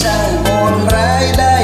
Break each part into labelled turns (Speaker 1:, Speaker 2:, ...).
Speaker 1: ใจโหนรายได้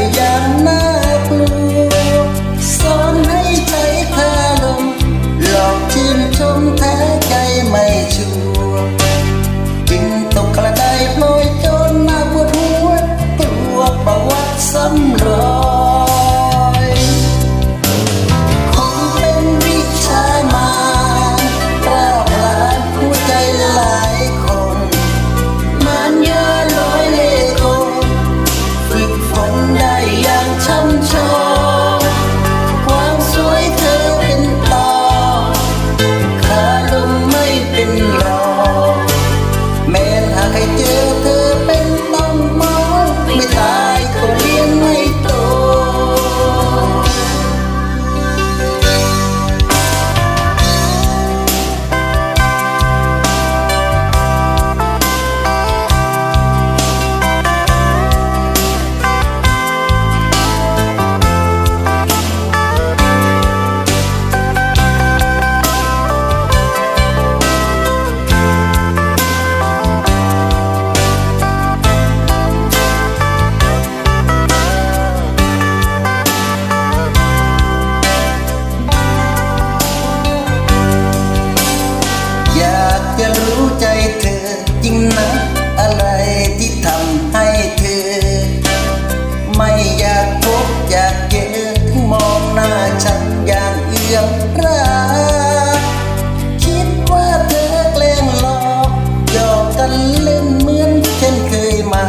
Speaker 1: คิดว่าเธอแกล้งหลอกหยอกกันเล่นเหมือนเช่นเคยมา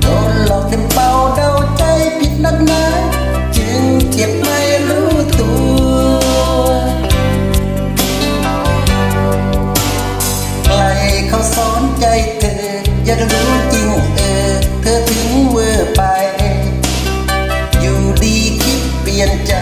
Speaker 1: โดนหลอกเต็มเป่าเดาใจผิดนักนาจึงเจ็ไม่รู้ตัว ใครเขาสอนใจเธอ อยากรู้จริงเออ เธอถึงเวอไป อยู่ดีคิดเปลี่ยนใจ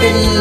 Speaker 1: been